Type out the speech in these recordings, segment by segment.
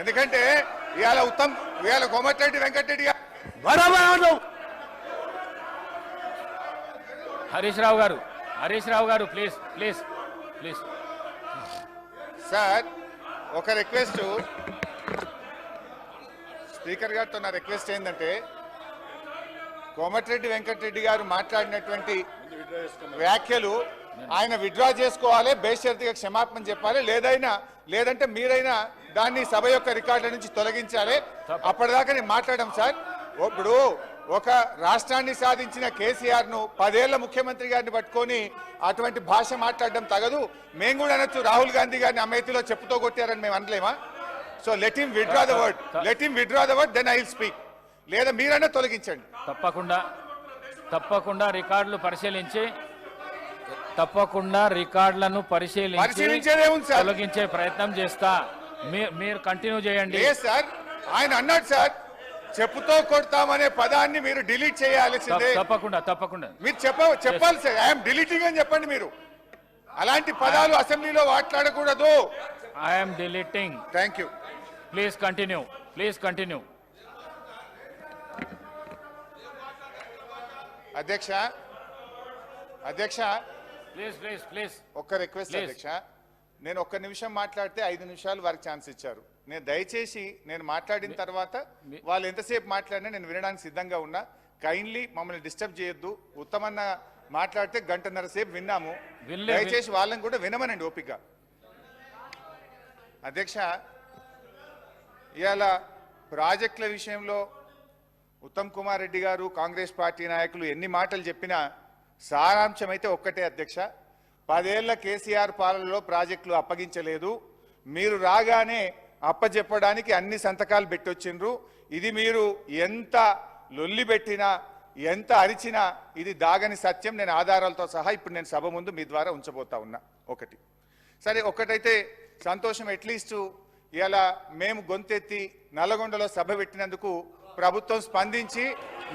ఎందుకంటే ఇవాళ ఉత్తమ్ ఇవాళ కోమటిరెడ్డి వెంకటరెడ్డి గారు. బరాబర్ హరీష్ రావు గారు హరీష్ రావు గారు ప్లీజ్ ప్లీజ్ ప్లీజ్. సార్ ఒక రిక్వెస్ట్. స్పీకర్ గారితో నా రిక్వెస్ట్ ఏంటంటే కోమటిరెడ్డి వెంకటరెడ్డి గారు మాట్లాడినటువంటి వ్యాఖ్యలు ఆయన విత్డ్రా చేసుకోవాలి బేషరతుగా క్షమాపణ చెప్పాలి లేదైనా లేదంటే మీరైనా దాన్ని సభ యొక్క రికార్డుల నుంచి తొలగించాలి. అప్పటిదాకా నేను మాట్లాడడం సార్. ఇప్పుడు ఒక రాష్ట్రాన్ని సాధించిన కేసీఆర్ను పదేళ్ళ ముఖ్యమంత్రి గారిని పట్టుకొని అటువంటి భాష మాట్లాడడం తగదు. మేము కూడా అనొచ్చు రాహుల్ గాంధీ గారిని అమేథీలో చెప్పుతో కొట్టారని మేము అనలేమా? So let him withdraw the word let him withdraw the word then I will speak లేదా మీరైనా తొలగించండి. తప్పకుండా తప్పకుండా రికార్డులు పరిశీలించి తప్పకుండా రికార్డులను పరిశీలించి? తొలగించే ప్రయత్నం చేస్తా. మీరు కంటిన్యూ చేయండి. లేదు సార్? ఆయన అన్నాడు సార్ చెప్పుతో కొడతామనే పదాన్ని మీరు డిలీట్ చేయాల్సిందే తప్ప- తప్పకుండా తప్పకుండా. మీరు చెప్ప చెప్పాలి సార్ ఐఎమ్ డిలీటింగ్ అని చెప్పండి మీరు. అలాంటి పదాలు అసెంబ్లీలో మాట్లాడకూడదు. I'm deleting thank you please continue please continue అధ్యక్ష అధ్యక్ష. ప్లీజ్ ప్లీజ్ ప్లీజ్ ఒక్క రిక్వెస్ట్. అధ్యక్ష. నేను ఒక్క నిమిషం మాట్లాడితే ఐదు నిమిషాలు వారికి ఛాన్స్ ఇచ్చారు. నేను దయచేసి నేను మాట్లాడిన తర్వాత వాళ్ళు ఎంతసేపు మాట్లాడినా నేను వినడానికి సిద్ధంగా ఉన్నా. కైండ్లీ మమ్మల్ని డిస్టర్బ్ చేయొద్దు. ఉత్తమన్న మాట్లాడితే గంటన్నర సేపు విన్నాము. దయచేసి వాళ్ళని కూడా వినమనండి ఓపిక. అధ్యక్ష ఇవాళ ప్రాజెక్టుల విషయంలో ఉత్తమ్ కుమార్ రెడ్డి గారు కాంగ్రెస్ పార్టీ నాయకులు ఎన్ని మాటలు చెప్పినా సారాంశం అయితే ఒక్కటే అధ్యక్ష. పదేళ్ళ కేసీఆర్ పాలనలో ప్రాజెక్టులు అప్పగించలేదు. మీరు రాగానే అప్పచెప్పడానికి అన్ని సంతకాలు పెట్టొచ్చిండ్రు. ఇది మీరు ఎంత లొల్లిబెట్టినా ఎంత అరిచినా ఇది దాగని సత్యం. నేను ఆధారాలతో సహా ఇప్పుడు నేను సభ ముందు మీ ద్వారా ఉంచబోతా ఉన్నా. ఒకటి. సరే ఒకటైతే సంతోషం అట్లీస్ట్ ఇలా మేము గొంతెత్తి నల్లగొండలో సభ పెట్టినందుకు ప్రభుత్వం స్పందించి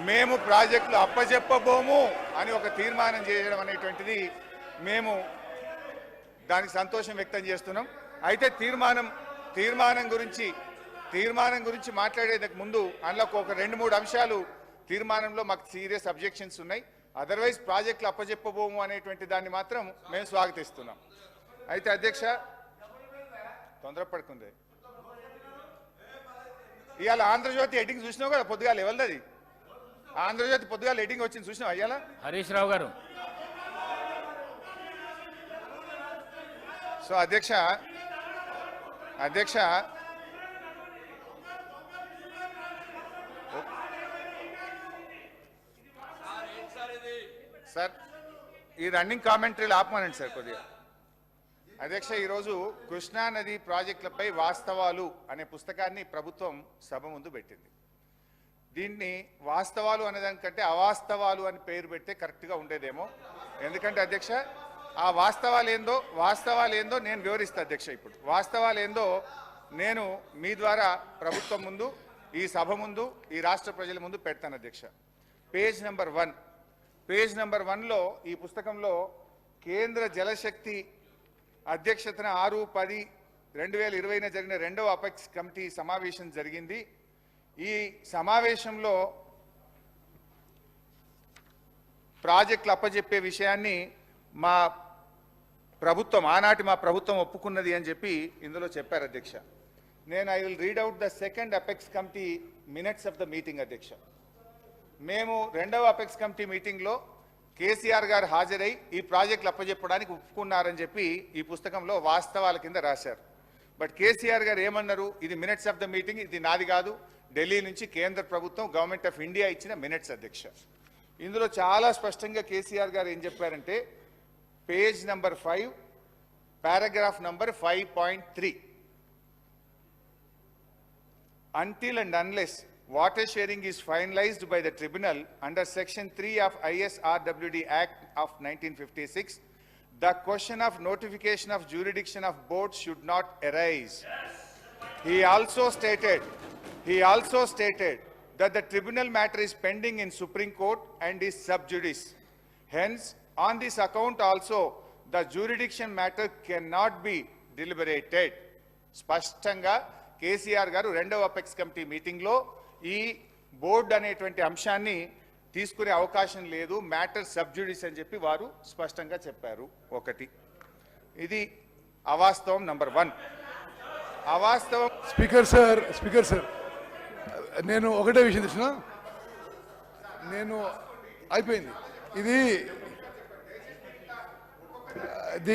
మేము ప్రాజెక్టులు అప్పజెప్పబోము అని ఒక తీర్మానం చేయడం అనేటువంటిది మేము దానికి సంతోషం వ్యక్తం చేస్తున్నాం. అయితే తీర్మానం తీర్మానం గురించి తీర్మానం గురించి మాట్లాడేందుకు ముందు అందులో ఒక రెండు మూడు అంశాలు తీర్మానంలో మాకు సీరియస్ అబ్జెక్షన్స్ ఉన్నాయి. అదర్వైజ్ ప్రాజెక్టులు అప్పచెప్పబోము అనేటువంటి దాన్ని మాత్రం మేము స్వాగతిస్తున్నాం. అయితే అధ్యక్ష తొందరపడుకుంది ఇవాళ ఆంధ్రజ్యోతి ఎడ్డింగ్ చూసినావు కదా పొద్దుగాల ఎవరిది ఆంధ్రజ్యోతి పొద్దుగాల ఎడ్డింగ్ వచ్చింది చూసినావు అయ్యాలా హరీష్ రావు గారు. సో అధ్యక్ష అధ్యక్ష. సార్ ఈ రన్నింగ్ కామెంటరీలు ఆపమనండి సార్ కొద్దిగా. అధ్యక్ష ఈరోజు కృష్ణానది ప్రాజెక్టులపై వాస్తవాలు అనే పుస్తకాన్ని ప్రభుత్వం సభ ముందు పెట్టింది. దీన్ని వాస్తవాలు అనేదానికంటే అవాస్తవాలు అని పేరు పెడితే కరెక్ట్గా ఉండేదేమో. ఎందుకంటే అధ్యక్ష ఆ వాస్తవాలు ఏందో వాస్తవాలు ఏందో నేను వివరిస్తా అధ్యక్ష ఇప్పుడు. వాస్తవాలు ఏందో నేను మీ ద్వారా ప్రభుత్వం ముందు ఈ సభ ముందు ఈ రాష్ట్ర ప్రజల ముందు పెడతాను అధ్యక్ష. Page number one. Page number వన్లో ఈ పుస్తకంలో కేంద్ర జలశక్తి అధ్యక్షతన ఆరు పది రెండు వేల ఇరవైన జరిగిన రెండవ అపెక్స్ కమిటీ సమావేశం జరిగింది. ఈ సమావేశంలో ప్రాజెక్టులు అప్పజెప్పే విషయాన్ని మా ప్రభుత్వం ఆనాటి మా ప్రభుత్వం ఒప్పుకున్నది అని చెప్పి ఇందులో చెప్పారు అధ్యక్ష. నేను I will read out the second apex committee minutes of the meeting అధ్యక్ష. మేము రెండవ అపెక్స్ కమిటీ మీటింగ్లో కేసీఆర్ గారు హాజరై ఈ ప్రాజెక్టులు అప్పజెప్పడానికి ఒప్పుకున్నారని చెప్పి ఈ పుస్తకంలో వాస్తవాల కింద రాశారు. బట్ కేసీఆర్ గారు ఏమన్నారు? ఇది మినిట్స్ ఆఫ్ ద మీటింగ్ ఇది నాది కాదు. ఢిల్లీ నుంచి కేంద్ర ప్రభుత్వం గవర్నమెంట్ ఆఫ్ ఇండియా ఇచ్చిన మినిట్స్ అధ్యక్ష. ఇందులో చాలా స్పష్టంగా కేసీఆర్ గారు ఏం చెప్పారంటే page number 5, paragraph number 5.3. Until and unless water sharing is finalized by the tribunal under section 3 of ISRWD Act of 1956, the question of notification of jurisdiction of boards should not arise. Yes. He also stated, he also stated that the tribunal matter is pending in Supreme Court and is sub judice. Hence, on this account also, the jurisdiction matter cannot be deliberated. స్పష్టంగా కేసీఆర్ గారు రెండవ apex committee మీటింగ్లో ఈ board అనేటువంటి అంశాన్ని తీసుకునే అవకాశం లేదు మ్యాటర్ సబ్జుడిస్ అని చెప్పి వారు స్పష్టంగా చెప్పారు. ఒకటి. ఇది అవాస్తవం నంబర్ వన్ అవాస్తవం స్పీకర్ సార్ స్పీకర్ సార్ నేను ఒకటే విషయం తెలిసిన నేను అయిపోయింది. ఇది